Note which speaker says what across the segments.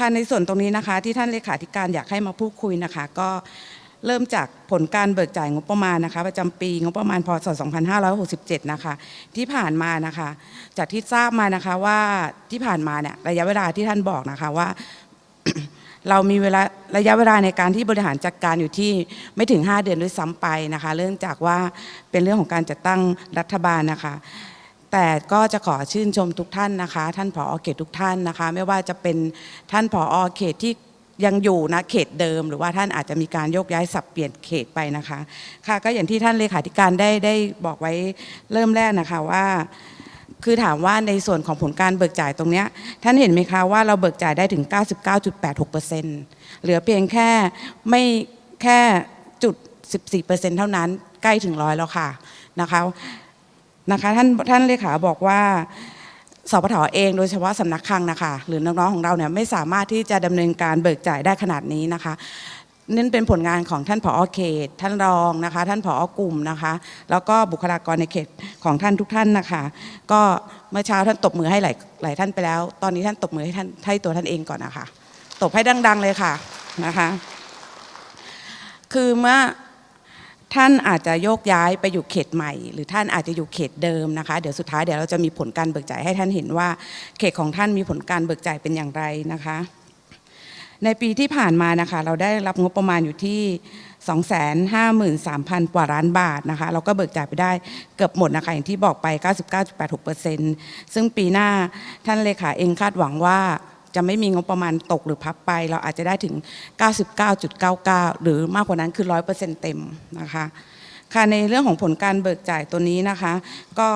Speaker 1: ค่ะในส่วนตรงนี้นะคะที่ท่านเลขาธิการอยากให้มาพูดคุยนะคะ ก็เริ่มจากผลการเบิกจ่ายงบประมาณนะคะประจำปีงบประมาณพศ 2567 นะคะ ที่ผ่านมานะคะ จากที่ทราบมานะคะว่าที่ผ่านมาเนี่ยระยะเวลาที่ท่านบอกนะคะว่า เรามีเวลาระยะเวลาในการที่บริหารจัดการอยู่ที่ไม่ถึง 5 เดือนด้วยซ้ำไปนะคะ เรื่องจากว่าเป็นเรื่องของการจัดตั้งรัฐบาลนะคะ แต่ก็จะขอชื่นชมทุกท่านนะคะ ท่านผอเขตทุกท่านนะคะ ไม่ว่าจะเป็นท่านผอเขตที่ยังอยู่นะเขตเดิม หรือว่าท่านอาจจะมีการโยกย้ายสับเปลี่ยนเขตไปนะคะ ค่ะก็อย่างที่ท่านเลขาธิการได้ได้บอกไว้เริ่มแรกนะคะว่า คือถามว่าในส่วนของผลการเบิกจ่ายตรงเนี้ยท่านเห็นไหมคะว่าเราเบิกจ่ายได้ถึง 99.86%เหลือเพียงแค่ไม่แค่จุด 14%เท่านั้นใกล้ถึงร้อยแล้วค่ะนะคะ นะคะท่านท่านเลขาบอกว่าสปทเองโดยเฉพาะสำนักคลังนะคะหรือน้องๆของเราเนี่ยไม่สามารถที่จะดำเนินการเบิกจ่ายได้ขนาดนี้นะคะนั่นเป็นผลงานของท่านผอเขต ท่านรองนะคะ ท่านผอกลุ่มนะคะ แล้วก็บุคลากรในเขตของท่านทุกท่านนะคะ ก็เมื่อเช้าท่านตบมือให้หลายหลายท่านไปแล้ว ตอนนี้ท่านตบมือให้ท่านให้ตัวท่านเองก่อนนะคะ ตบให้ดัง ๆ เลยค่ะนะคะ คือเมื่อ ท่านอาจจะโยกย้ายไปอยู่เขตใหม่ หรือท่านอาจจะอยู่เขตเดิมนะคะ เดี๋ยวสุดท้ายเดี๋ยวเราจะมีผลการเบิกจ่ายให้ท่านเห็นว่า เขตของท่านมีผลการเบิกจ่ายเป็นอย่างไรนะคะ ในปีที่ผ่านมานะคะ เราได้รับงบประมาณอยู่ที่ 253,000 กว่าล้านบาทนะคะ เราก็เบิกจ่ายไปได้เกือบหมดนะคะ อย่างที่บอกไป 99.86%ซึ่งปีหน้าท่านเลขาเองคาดหวังว่า จะไม่มีงบประมาณตกหรือพับไป เราอาจจะได้ถึง 99.99 หรือมากกว่านั้นคือ 100%เต็มนะคะค่ะในเรื่องของผลการเบิกจ่ายตัวนี้นะคะ ก็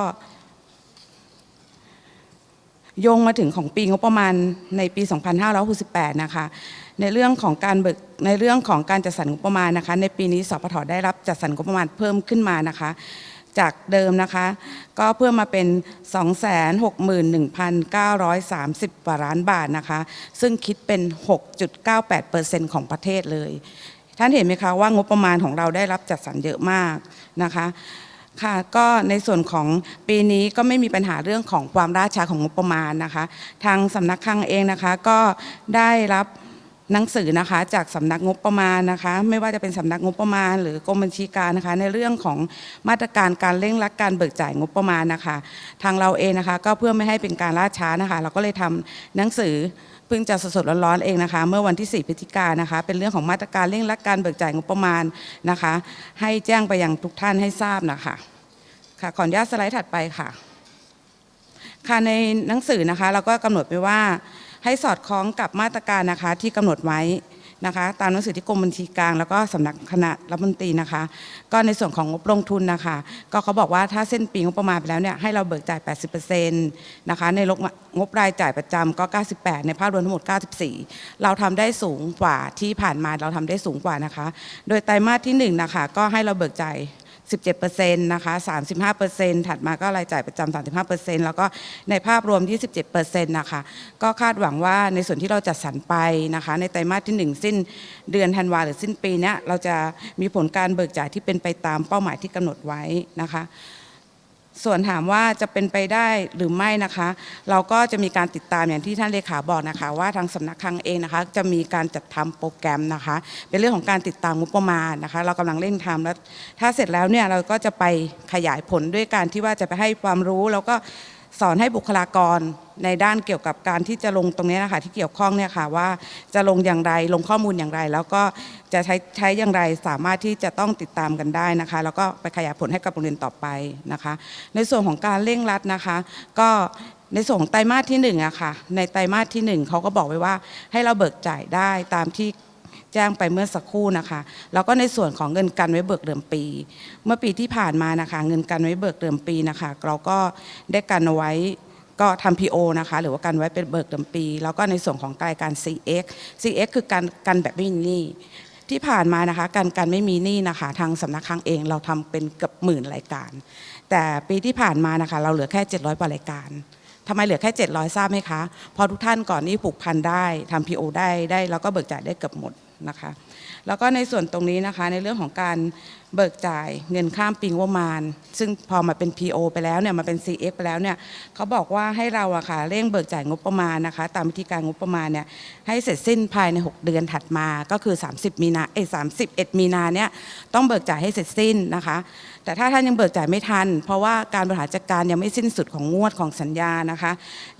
Speaker 1: โยงมาถึงของปีงบประมาณในปี 2568 นะคะ ในเรื่องของการเบิกในเรื่องของการจัดสรรงบประมาณนะคะ ในปีนี้สปทได้รับจัดสรรงบประมาณเพิ่มขึ้นมานะคะ จากเดิมนะคะ ก็เพิ่มมาเป็น 261,930กว่าล้านบาทนะคะ ซึ่งคิดเป็น 6.98%ของประเทศเลย ท่านเห็นไหมคะว่างบประมาณของเราได้รับจัดสรรเยอะมากนะคะค่ะก็ในส่วนของปีนี้ก็ไม่มีปัญหาเรื่องของความล่าช้าของงบประมาณนะคะ ทางสำนักคลังเองนะคะก็ได้รับ หนังสือนะคะจากสำนักงบประมาณนะคะ ไม่ว่าจะเป็นสำนักงบประมาณ หรือกรมบัญชีการนะคะ ในเรื่องของมาตรการการเร่งรัดการเบิกจ่ายงบประมาณนะคะ ทางเราเองนะคะก็เพื่อไม่ให้เป็นการล่าช้านะคะ เราก็เลยทำหนังสือเพิ่งจะสดๆร้อนๆเองนะคะ เมื่อวันที่ 4พฤศจิกายนนะคะ เป็นเรื่องของมาตรการเร่งรัดการเบิกจ่ายงบประมาณนะคะ ให้แจ้งไปยังทุกท่านให้ทราบนะคะค่ะขออนุญาตสไลด์ถัดไปค่ะค่ะในหนังสือนะคะ เราก็กำหนดไปว่า ให้สอดคล้องกับมาตรการนะคะที่กำหนดไว้นะคะตามหนังสือที่กรมบัญชีกลาง แล้วก็สำนักคณะรัฐมนตรีนะคะ ก็ในส่วนของงบลงทุนนะคะ ก็เขาบอกว่าถ้าเส้นปีงบประมาณไปแล้วเนี่ยให้เราเบิกจ่าย 80%นะคะในงบรายจ่ายประจำก็ 98 ในภาพรวมทั้งหมด 94 เราทำได้สูงกว่าที่ผ่านมาเราทำได้สูงกว่านะคะ โดยไตรมาสที่1นะคะก็ให้เราเบิกจ่าย 17%นะคะ35%ถัดมาก็รายจ่ายประจำ35%แล้วก็ในภาพรวม27%นะคะก็คาดหวังว่าในส่วนที่เราจัดสรรไปนะคะ ในไตรมาสที่ 1 สิ้นเดือนธันวาหรือสิ้นปีนี้เราจะมีผลการเบิกจ่ายที่เป็นไปตามเป้าหมายที่กำหนดไว้นะคะ ส่วนถามว่าจะเป็นไปได้หรือไม่นะคะ เราก็จะมีการติดตามอย่างที่ท่านเลขาบอกนะคะ ว่าทางสำนักคลังเองนะคะ จะมีการจัดทำโปรแกรมนะคะ เป็นเรื่องของการติดตามงบประมาณนะคะ เรากำลังเร่งทำแล้ว ถ้าเสร็จแล้วเนี่ยเราก็จะไปขยายผลด้วยการที่ว่าจะไปให้ความรู้แล้วก็ สอนให้บุคลากรในด้านเกี่ยวกับการที่จะลงตรงนี้นะคะที่เกี่ยวข้องเนี่ยค่ะว่าจะลงอย่างไรลงข้อมูลอย่างไร แล้วก็จะใช้ใช้อย่างไรสามารถที่จะต้องติดตามกันได้นะคะ แล้วก็ไปขยายผลให้กับโรงเรียนต่อไปนะคะ ในส่วนของการเร่งรัดนะคะ ก็ในส่วนของไตรมาสที่หนึ่งอะค่ะในไตรมาสที่หนึ่งเขาก็บอกไว้ว่าให้เราเบิกจ่ายได้ตามที่ แจ้งไปเมื่อสักครู่นะคะ แล้วก็ในส่วนของเงินกันไว้เบิกเดิมปี เมื่อปีที่ผ่านมานะคะ เงินกันไว้เบิกเดิมปีนะคะ เราก็ได้กันเอาไว้ก็ทำ PO นะคะ หรือว่ากันไว้เป็นเบิกเดิมปี แล้วก็ในส่วนของรายการ CX CX คือการกันแบบไม่มีหนี้ที่ผ่านมานะคะการกันไม่มีหนี้นะคะ ทางสำนักคลังเองเราทำเป็นเกือบหมื่นรายการ แต่ปีที่ผ่านมานะคะ เราเหลือแค่ 700กว่ารายการทำไมเหลือแค่ 700 ทราบไหมคะเพราะทุกท่านก่อนนี้ผูกพันได้ทำ PO ได้ได้ แล้วก็เบิกจ่ายได้เกือบหมด นะคะ แล้วก็ในส่วนตรงนี้นะคะในเรื่องของการเบิกจ่ายเงินข้ามปีงบประมาณ ซึ่งพอมาเป็น PO ไปแล้วเนี่ยมาเป็น CF ไปแล้วเนี่ยเขาบอกว่าให้เราอะค่ะเร่งเบิกจ่ายงบประมาณนะคะ ตามวิธีการงบประมาณเนี่ยให้เสร็จสิ้นภายใน 6 เดือนถัดมาก็คือ 30 มีนาเอ้ย31มีนาเนี่ยต้องเบิกจ่ายให้เสร็จสิ้นนะคะ แต่ถ้าท่านยังเบิกจ่ายไม่ทัน เพราะว่าการบริหารจัดการยังไม่สิ้นสุดของงวดของสัญญานะคะ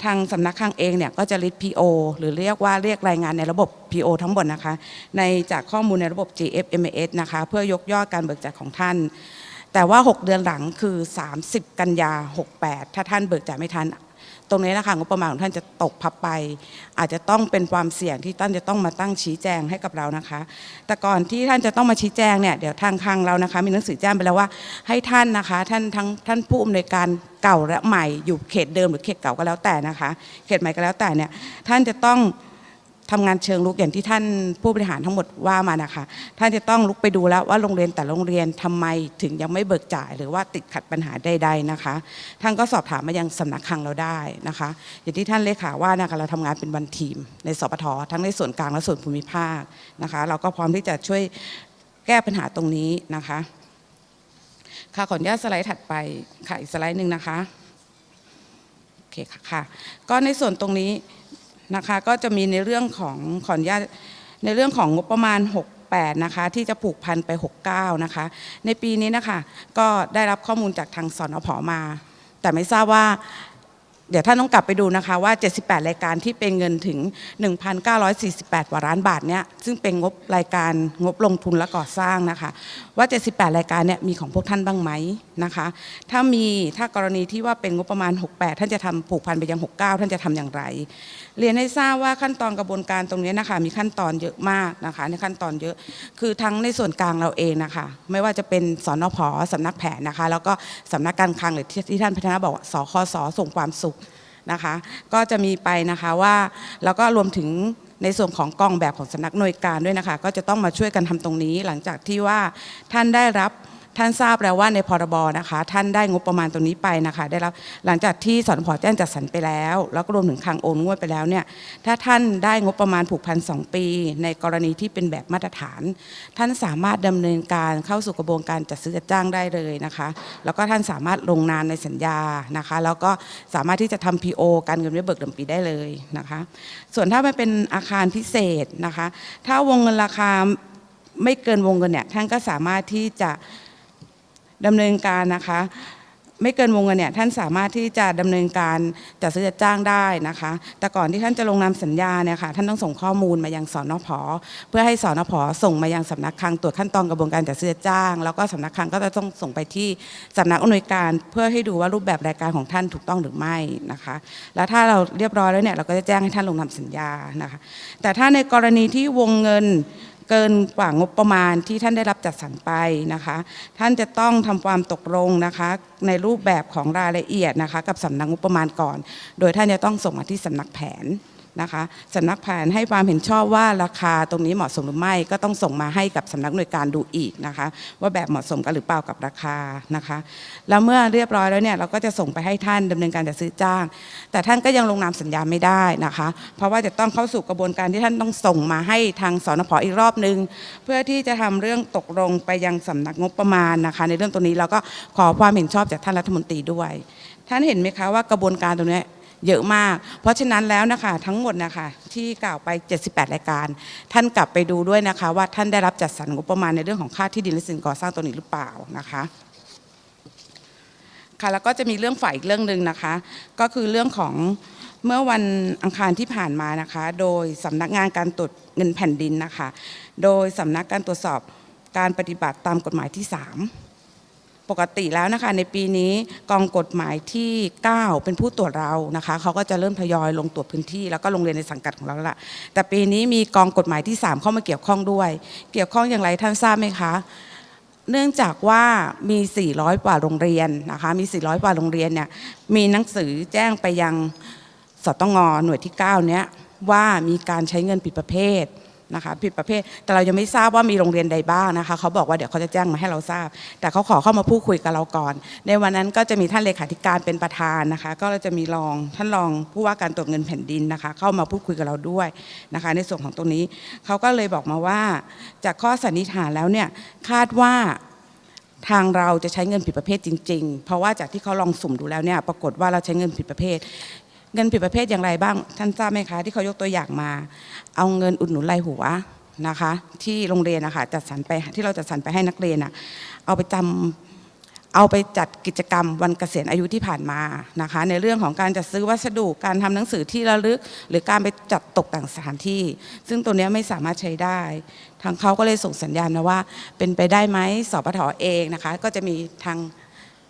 Speaker 1: ทางสำนักคลังเองเนี่ยก็จะริด PO หรือเรียกว่าเรียกรายงานในระบบ PO ทั้งหมดนะคะ ในจากข้อมูลในระบบ GFMS นะคะเพื่อยกยอดการเบิกจ่ายของท่าน แต่ว่า 6 เดือนหลังคือ 30 กันยา 68 ถ้าท่านเบิกจ่ายไม่ทัน ตรงนี้นะคะงบประมาณของท่านจะตกพับไป อาจจะต้องเป็นความเสี่ยงที่ท่านจะต้องมาตั้งชี้แจงให้กับเรานะคะ แต่ก่อนที่ท่านจะต้องมาชี้แจงเนี่ยเดี๋ยวทางคลังเรานะคะ มีหนังสือแจ้งไปแล้วว่าให้ท่านนะคะ ท่านทั้งท่านผู้อำนวยการเก่าและใหม่อยู่เขตเดิมหรือเขตเก่าก็แล้วแต่นะคะ เขตใหม่ก็แล้วแต่เนี่ยท่านจะต้อง ทำงานเชิงลุกอย่างที่ท่านผู้บริหารทั้งหมดว่ามานะคะ ท่านจะต้องลุกไปดูแล้วว่าโรงเรียนแต่โรงเรียนทำไมถึงยังไม่เบิกจ่าย หรือว่าติดขัดปัญหาใดๆนะคะ ท่านก็สอบถามมายังสำนักคลังเราได้นะคะ อย่างที่ท่านเลขาว่านะคะเราทำงานเป็นวันทีม ในสปททั้งในส่วนกลางและส่วนภูมิภาคนะคะ เราก็พร้อมที่จะช่วยแก้ปัญหาตรงนี้นะคะค่ะขออนุญาตสไลด์ถัดไปค่ะอีกสไลด์หนึ่งนะคะโอเคค่ะค่ะก็ในส่วนตรงนี้ นะคะก็จะมีในเรื่องของขออนุญาตในเรื่องของงบประมาณ 68 นะคะ ที่จะผูกพันไป 69 นะคะ ในปีนี้นะคะ ก็ได้รับข้อมูลจากทางสนอพอมา แต่ไม่ทราบว่า เดี๋ยวท่านต้องกลับไปดูนะคะว่า 78 รายการที่เป็นเงินถึง 1,948 กว่าล้านบาทเนี่ยซึ่งเป็นงบรายการงบลงทุนและก่อสร้างนะคะ ว่า 78 รายการเนี่ยมีของพวกท่านบ้างไหมนะคะ ถ้ามีถ้ากรณีที่ว่าเป็นงบประมาณ 68 ท่านจะทำผูกพันไปยัง 69 ท่านจะทำอย่างไร เรียนให้ทราบว่าขั้นตอนกระบวนการตรงนี้นะคะมีขั้นตอนเยอะมากนะคะในขั้นตอนเยอะคือทั้งในส่วนกลางเราเองนะคะ ไม่ว่าจะเป็นสนพสำนักแผนนะคะ แล้วก็สำนักการคลังหรือที่ท่านพัฒนาบอกว่าสคสส่งความสุข นะคะ ก็จะมีไปนะคะว่าแล้วก็รวมถึงในส่วนของกองแบบของสำนักหน่วยการด้วยนะคะ ก็จะต้องมาช่วยกันทำตรงนี้ หลังจากที่ว่าท่านได้รับ ท่านทราบแล้วว่าในพรบนะคะ ท่านได้งบประมาณตรงนี้ไปนะคะ ได้รับหลังจากที่สอนพแจ้งจัดสรรไปแล้ว แล้วก็รวมถึงคลังโอนงวดไปแล้วเนี่ยถ้าท่านได้งบประมาณผูกพันสองปี ในกรณีที่เป็นแบบมาตรฐาน ท่านสามารถดำเนินการเข้าสู่กระบวนการจัดซื้อจัดจ้างได้เลยนะคะ แล้วก็ท่านสามารถลงนามในสัญญานะคะ แล้วก็สามารถที่จะทำ PO การเงินไว้เบิกเดิมปีได้เลยนะคะ ส่วนถ้ามันเป็นอาคารพิเศษนะคะ ถ้าวงเงินราคาไม่เกินวงเงินเนี่ยท่านก็สามารถที่จะ ดำเนินการนะคะ ไม่เกินวงเงินเนี่ยท่านสามารถที่จะดำเนินการจัดซื้อจัดจ้างได้นะคะ แต่ก่อนที่ท่านจะลงนามสัญญาเนี่ยค่ะท่านต้องส่งข้อมูลมายังสนพเพื่อให้สนพส่งมายังสำนักคลังตรวจขั้นตอนกระบวนการจัดซื้อจัดจ้าง แล้วก็สำนักคลังก็จะต้องส่งไปที่สำนักอำนวยการ เพื่อให้ดูว่ารูปแบบรายการของท่านถูกต้องหรือไม่นะคะ แล้วถ้าเราเรียบร้อยแล้วเนี่ยเราก็จะแจ้งให้ท่านลงนามสัญญานะคะ แต่ถ้าในกรณีที่วงเงิน เกินกว่างบประมาณที่ท่านได้รับจัดสรรไปนะคะ ท่านจะต้องทำความตกลงนะคะ ในรูปแบบของรายละเอียดนะคะ กับสำนักงบประมาณก่อน โดยท่านจะต้องส่งมาที่สำนักแผน นะคะสำนักแผนให้ความเห็นชอบว่าราคาตรงนี้เหมาะสมหรือไม่ก็ต้องส่งมาให้กับสำนักหน่วยการดูอีกนะคะ ว่าแบบเหมาะสมกันหรือเปล่ากับราคานะคะแล้วเมื่อเรียบร้อยแล้วเนี่ยเราก็จะส่งไปให้ท่านดำเนินการจัดซื้อจ้าง แต่ท่านก็ยังลงนามสัญญาไม่ได้นะคะ เพราะว่าจะต้องเข้าสู่กระบวนการที่ท่านต้องส่งมาให้ทางสนพอีกรอบนึง เพื่อที่จะทำเรื่องตกลงไปยังสำนักงบประมาณนะคะ ในเรื่องตรงนี้เราก็ขอความเห็นชอบจากท่านรัฐมนตรีด้วย ท่านเห็นไหมคะว่ากระบวนการตรงนี้ เยอะมาก เพราะฉะนั้นแล้วนะคะทั้งหมดนะคะที่กล่าวไป 78 รายการ ท่านกลับไปดูด้วยนะคะว่าท่านได้รับจัดสรรงบประมาณในเรื่องของค่าที่ดินและสิ่งก่อสร้างตัวนี้หรือเปล่านะคะค่ะแล้วก็จะมีเรื่องฝ่ายอีกเรื่องหนึ่งนะคะ ก็คือเรื่องของเมื่อวันอังคารที่ผ่านมานะคะ โดยสำนักงานการตรวจเงินแผ่นดินนะคะ โดยสำนักการตรวจสอบการปฏิบัติตามกฎหมายที่ 3 ปกติแล้วนะคะในปีนี้กองกฎหมายที่ 9 เป็นผู้ตรวจเรานะคะเขาก็จะเริ่มทยอยลงตรวจพื้นที่ แล้วก็โรงเรียนในสังกัดของเราละแต่ปีนี้มีกองกฎหมายที่ 3 เข้ามาเกี่ยวข้องด้วย เกี่ยวข้องอย่างไรท่านทราบไหมคะ เนื่องจากว่ามี 400 กว่าโรงเรียนนะคะมี 400 กว่าโรงเรียนเนี่ยมีหนังสือแจ้งไปยังสตงหน่วยที่ 9 เนี้ยว่ามีการใช้เงินผิดประเภท นะคะผิดประเภทแต่เรายังไม่ทราบว่ามีโรงเรียนใดบ้างนะคะเขาบอกว่าเดี๋ยวเขาจะแจ้งมาให้เราทราบ แต่เขาขอเข้ามาพูดคุยกับเราก่อน ในวันนั้นก็จะมีท่านเลขาธิการเป็นประธานนะคะ ก็จะมีรองท่านรองผู้ว่าการตรวจเงินแผ่นดินนะคะ เข้ามาพูดคุยกับเราด้วยนะคะ ในส่วนของตรงนี้เขาก็เลยบอกมาว่า จากข้อสันนิษฐานแล้วเนี่ยคาดว่าทางเราจะใช้เงินผิดประเภทจริง ๆ เพราะว่าจากที่เขาลองสุ่มดูแล้วเนี่ยปรากฏว่าเราใช้เงินผิดประเภท เงินผิดประเภทอย่างไรบ้าง ท่านทราบไหมคะ ที่เขายกตัวอย่างมา เอาเงินอุดหนุนรายหัวนะคะ ที่โรงเรียนนะคะจัดสรรไปที่เราจัดสรรไปให้นักเรียนอะเอาไปจำเอาไปจัดกิจกรรมวันเกษียณอายุที่ผ่านมานะคะ ในเรื่องของการจัดซื้อวัสดุการทำหนังสือที่ระลึก หรือการไปจัดตกแต่งสถานที่ ซึ่งตัวนี้ไม่สามารถใช้ได้ ทางเขาก็เลยส่งสัญญาณมาว่า เป็นไปได้ไหมสปทเองนะคะ ก็จะมีทาง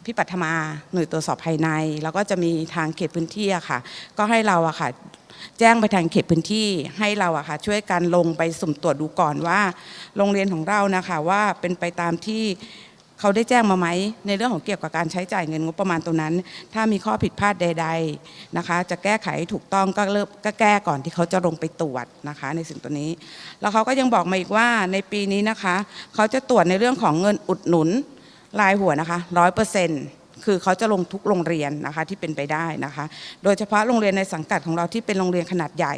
Speaker 1: พี่ปัทมาหน่วยตรวจสอบภายใน แล้วก็จะมีทางเขตพื้นที่อะค่ะ ก็ให้เราอะค่ะแจ้งไปทางเขตพื้นที่ให้เราอะค่ะช่วยกันลงไปสุ่มตรวจดูก่อนว่า โรงเรียนของเรานะคะว่าเป็นไปตามที่เขาได้แจ้งมาไหมในเรื่องของเกี่ยวกับการใช้จ่ายเงินงบประมาณตรงนั้น ถ้ามีข้อผิดพลาดใด ๆนะคะ จะแก้ไขถูกต้องก็เริ่มก็แก้ก่อนที่เขาจะลงไปตรวจนะคะ ในสิ่งตัวนี้ แล้วเขาก็ยังบอกมาอีกว่าในปีนี้นะคะ เขาจะตรวจในเรื่องของเงินอุดหนุน ลายหัวนะคะร้อยเปอร์เซ็นต์คือเขาจะลงทุกโรงเรียนนะคะที่เป็นไปได้นะคะ โดยเฉพาะโรงเรียนในสังกัดของเราที่เป็นโรงเรียนขนาดใหญ่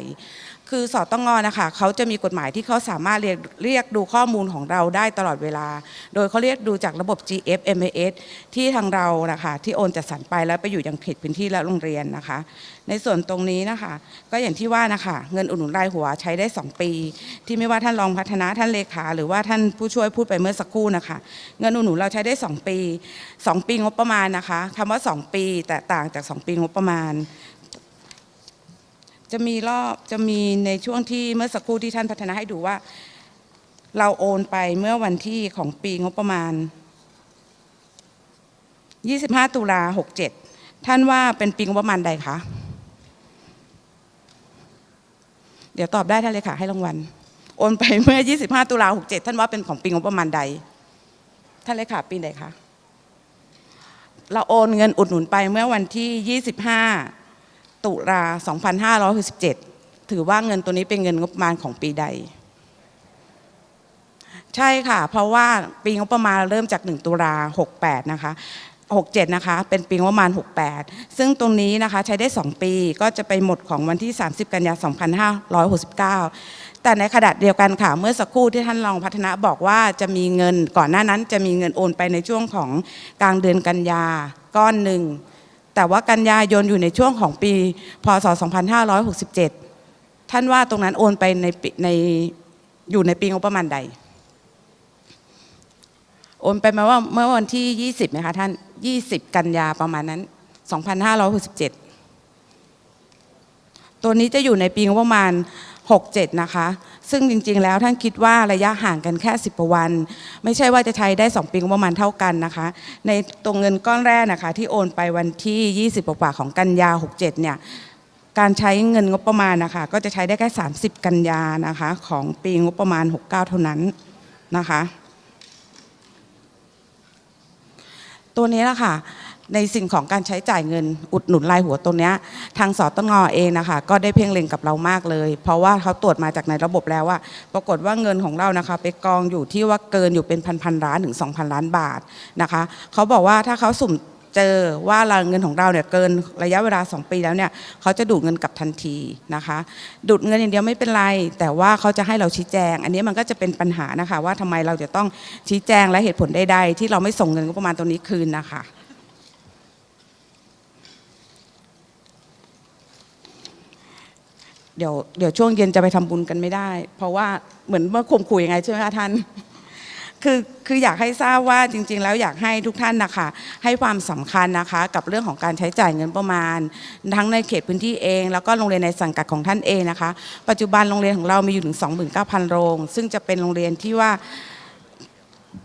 Speaker 1: คือสอตงอนะคะเขาจะมีกฎหมายที่เขาสามารถเรียกเรียกดูข้อมูลของเราได้ตลอดเวลา โดยเขาเรียกดูจากระบบ GFMS ที่ทางเรานะคะที่โอนจัดสรรไปแล้วไปอยู่ยังเขตพื้นที่และโรงเรียนนะคะ ในส่วนตรงนี้นะคะ ก็อย่างที่ว่านะคะเงินอุดหนุนรายหัวใช้ได้ 2 ปี ที่ไม่ว่าท่านรองพัฒนาท่านเลขา หรือว่าท่านผู้ช่วยพูดไปเมื่อสักครู่นะคะ เงินอุดหนุนเราใช้ได้ 2 ปี 2 ปีงบประมาณนะคะคำว่า 2 ปี แตกต่างจาก 2 ปีงบประมาณ จะมีรอบจะมีในช่วงที่เมื่อสักครู่ที่ท่านพัฒนาให้ดูว่า เราโอนไปเมื่อวันที่ของปีงบประมาณ 25 ตุลา67 ท่านว่าเป็นปีงบประมาณใดคะ เดี๋ยวตอบได้ท่านเลยค่ะให้รางวัล โอนไปเมื่อ 25 ตุลา67 ท่านว่าเป็นของปีงบประมาณใด ท่านเลยค่ะ ปีใดคะ เราโอนเงินอุดหนุนไปเมื่อวันที่ 25 ตุลา2567 ถือว่าเงินตัวนี้เป็นเงินงบประมาณของปีใด ใช่ค่ะ เพราะว่าปีงบประมาณเริ่มจาก 1 ตุลา68 นะคะ 67 นะคะ เป็นปีงบประมาณ 68 ซึ่งตรงนี้นะคะใช้ได้ 2 ปีก็จะไปหมดของวันที่ 30 กันยา2569 แต่ในขณะเดียวกันค่ะ เมื่อสักครู่ที่ท่านรองพัฒนาบอกว่าจะมีเงินก่อนหน้านั้นจะมีเงินโอนไปในช่วงของกลางเดือนกันยาก้อนหนึ่ง แต่ว่ากันยายนอยู่ในช่วงของปีพศ 2567 ท่านว่าตรงนั้นโอนไปในในอยู่ในปีงบประมาณใด โอนไปมาว่าเมื่อวันที่ 20ไหมคะท่าน 20 กันยาประมาณนั้น 2567 ตัวนี้จะอยู่ในปีงบประมาณ 67 นะคะ ซึ่งจริงๆ แล้วท่านคิดว่าระยะห่างกันแค่ 10กว่าวัน ไม่ใช่ว่าจะใช้ได้ 2 ปีงบประมาณเท่ากันนะคะ ในตรงเงินก้อนแรกนะคะ ที่โอนไปวันที่ 20กว่าของกันยา 67 เนี่ยการใช้เงินงบประมาณนะคะ ก็จะใช้ได้แค่ 30 กันยานะคะ ของปีงบประมาณ 69 เท่านั้นนะคะ ตัวนี้แหละค่ะ ในสิ่งของการใช้จ่ายเงินอุดหนุนรายหัวตรงนี้ทางสตงเองนะคะก็ได้เพ่งเล็งกับเรามากเลย เพราะว่าเขาตรวจมาจากในระบบแล้วว่า ปรากฏว่าเงินของเรานะคะไปกองอยู่ที่ว่าเกินอยู่เป็นพันพันล้านถึง 2,000 ล้านบาทนะคะเขาบอกว่าถ้าเขาสุ่มเจอว่าเราเงินของเราเนี่ยเกินระยะเวลา 2 ปีแล้วเนี่ยเขาจะดูดเงินกลับทันทีนะคะ ดูดเงินอย่างเดียวไม่เป็นไร แต่ว่าเขาจะให้เราชี้แจง อันนี้มันก็จะเป็นปัญหานะคะ ว่าทำไมเราจะต้องชี้แจงและเหตุผลใดๆที่เราไม่ส่งเงินงบประมาณตรงนี้คืนนะคะ เดี๋ยวเดี๋ยวช่วงเย็นจะไปทำบุญกันไม่ได้ เพราะว่าเหมือนเมื่อข่มขู่ยังไงใช่ไหมคะท่านคือคืออยากให้ทราบว่าจริง ๆ แล้วอยากให้ทุกท่านนะคะ ให้ความสำคัญนะคะ กับเรื่องของการใช้จ่ายเงินประมาณ ทั้งในเขตพื้นที่เอง แล้วก็โรงเรียนในสังกัดของท่านเองนะคะ ปัจจุบันโรงเรียนของเรามีอยู่ถึง 29,000 โรง ซึ่งจะเป็นโรงเรียนที่ว่า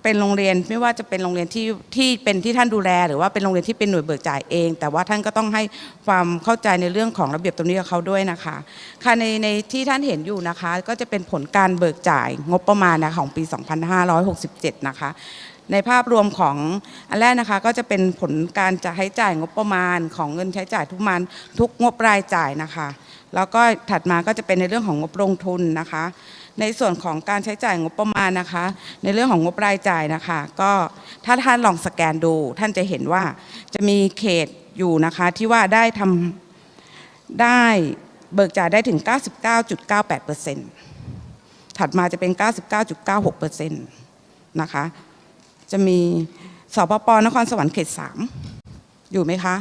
Speaker 1: เป็นโรงเรียนไม่ว่าจะเป็นโรงเรียนที่ที่เป็นที่ท่านดูแล หรือว่าเป็นโรงเรียนที่เป็นหน่วยเบิกจ่ายเอง แต่ว่าท่านก็ต้องให้ความเข้าใจในเรื่องของระเบียบตรงนี้กับเขาด้วยนะคะค่ะในในที่ท่านเห็นอยู่นะคะ ก็จะเป็นผลการเบิกจ่ายงบประมาณนะของปี 2567 นะคะ ในภาพรวมของอันแรกนะคะ ก็จะเป็นผลการจะใช้จ่ายงบประมาณของเงินใช้จ่ายทุกมันทุกงบรายจ่ายนะคะ แล้วก็ถัดมาก็จะเป็นในเรื่องของงบลงทุนนะคะ ในส่วนของการใช้จ่ายงบประมาณนะคะ ในเรื่องของงบรายจ่ายนะคะ ก็ถ้าท่านลองสแกนดู ท่านจะเห็นว่าจะมีเขตอยู่นะคะที่ว่าได้ทำได้เบิกจ่ายได้ถึง 99.98%ถัดมาจะเป็น 99.96%นะคะ จะมีสปปนครสวรรค์เขตสามอยู่ไหมคะ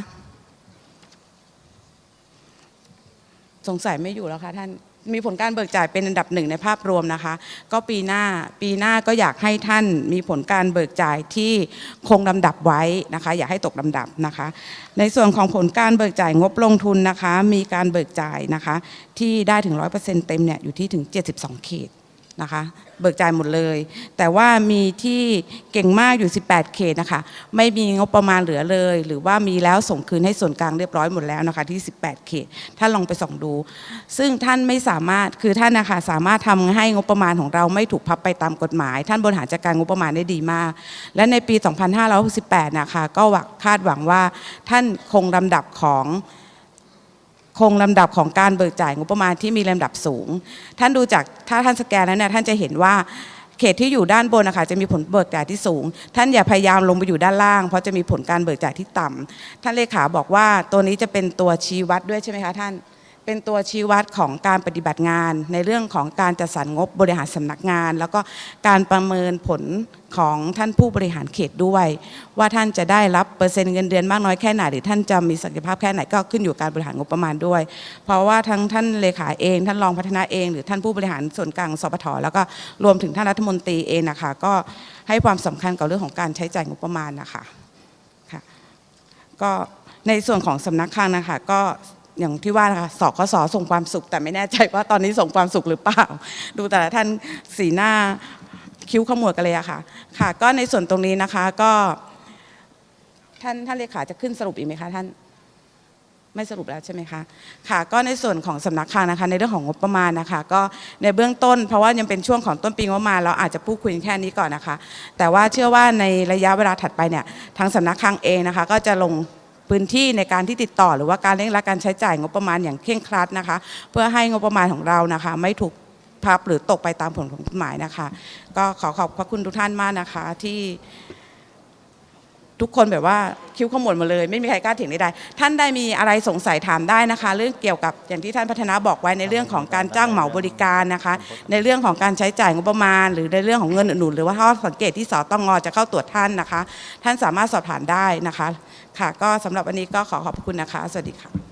Speaker 1: สงสัยไม่อยู่แล้วค่ะท่าน มีผลการเบิกจ่ายเป็นอันดับหนึ่งในภาพรวมนะคะ ก็ปีหน้าปีหน้าก็อยากให้ท่านมีผลการเบิกจ่ายที่คงลำดับไว้นะคะ อย่าให้ตกลำดับนะคะ ในส่วนของผลการเบิกจ่ายงบลงทุนนะคะ มีการเบิกจ่ายนะคะ ที่ได้ถึง 100%เต็มเนี่ยอยู่ที่ถึง 72 เขต นะคะเบิกจ่ายหมดเลย แต่ว่ามีที่เก่งมากอยู่ 18 เขตนะคะไม่มีงบประมาณเหลือเลย หรือว่ามีแล้วส่งคืนให้ส่วนกลางเรียบร้อยหมดแล้วนะคะที่ 18 เขตท่านลองไปส่องดู ซึ่งท่านไม่สามารถคือท่านนะคะสามารถทำให้งบประมาณของเราไม่ถูกพับไปตามกฎหมาย ท่านบริหารจัดการงบประมาณได้ดีมาก และในปี 2568 นะคะก็คาดหวังว่าท่านคงลำดับของ คงลำดับของการเบิกจ่ายงบประมาณที่มีลำดับสูง ท่านดูจากถ้าท่านสแกนแล้วเนี่ยท่านจะเห็นว่าเขตที่อยู่ด้านบนนะคะจะมีผลเบิกจ่ายที่สูง ท่านอย่าพยายามลงไปอยู่ด้านล่าง เพราะจะมีผลการเบิกจ่ายที่ต่ำท่านเลขาบอกว่าตัวนี้จะเป็นตัวชี้วัดด้วยใช่ไหมคะท่าน เป็นตัวชี้วัดของการปฏิบัติงาน ในเรื่องของการจัดสรรงบบริหารสำนักงาน แล้วก็การประเมินผลของท่านผู้บริหารเขตด้วย ว่าท่านจะได้รับเปอร์เซ็นต์เงินเดือนมากน้อยแค่ไหนหรือท่านจะมีศักยภาพแค่ไหนก็ขึ้นอยู่การบริหารงบประมาณด้วย เพราะว่าทั้งท่านเลขาเอง ท่านรองพัฒนาเอง หรือท่านผู้บริหารส่วนกลางสปทแล้วก็รวมถึงท่านรัฐมนตรีเองนะคะก็ให้ความสำคัญกับเรื่องของการใช้จ่ายงบประมาณนะคะค่ะก็ในส่วนของสำนักคลังนะคะก็ อย่างที่ว่านะคะสอกสส่งความสุข แต่ไม่แน่ใจว่าตอนนี้ส่งความสุขหรือเปล่า ดูแต่ละท่านสีหน้าคิ้วขมวดกันเลยอะค่ะ ค่ะ ก็ในส่วนตรงนี้นะคะก็ ท่านท่านเลขาจะขึ้นสรุปอีกไหมคะท่าน ไม่สรุปแล้วใช่ไหมคะ ค่ะ ก็ในส่วนของสำนักคลังนะคะ ในเรื่องของงบประมาณนะคะ ก็ในเบื้องต้น เพราะว่ายังเป็นช่วงของต้นปีงบประมาณเราอาจจะพูดคุยแค่นี้ก่อนนะคะ แต่ว่าเชื่อว่าในระยะเวลาถัดไปเนี่ยทางสำนักคลังเองนะคะ ก็จะลง พื้นที่ในการที่ติดต่อ หรือว่าการเร่งรัดการใช้จ่ายงบประมาณอย่างเคร่งครัดนะคะ เพื่อให้งบประมาณของเรานะคะ ไม่ถูกพับหรือตกไปตามผลของกฎหมายนะคะ ก็ขอขอบพระคุณทุกท่านมากนะคะที่ทุกคนแบบว่าคิ้วขมวดหมาเลย ไม่มีใครกล้าเถียงใดๆท่านได้มีอะไรสงสัยถามได้นะคะ เรื่องเกี่ยวกับอย่างที่ท่านพัฒนาบอกไว้ในเรื่องของการจ้างเหมาบริการนะคะ ในเรื่องของการใช้จ่ายงบประมาณ หรือในเรื่องของเงินอื่นๆหรือว่าข้อสังเกตที่สตงจะเข้าตรวจท่านนะคะ ท่านสามารถสอบถามได้นะคะ ค่ะ ก็สำหรับวันนี้ก็ขอขอบคุณนะคะ สวัสดีค่ะ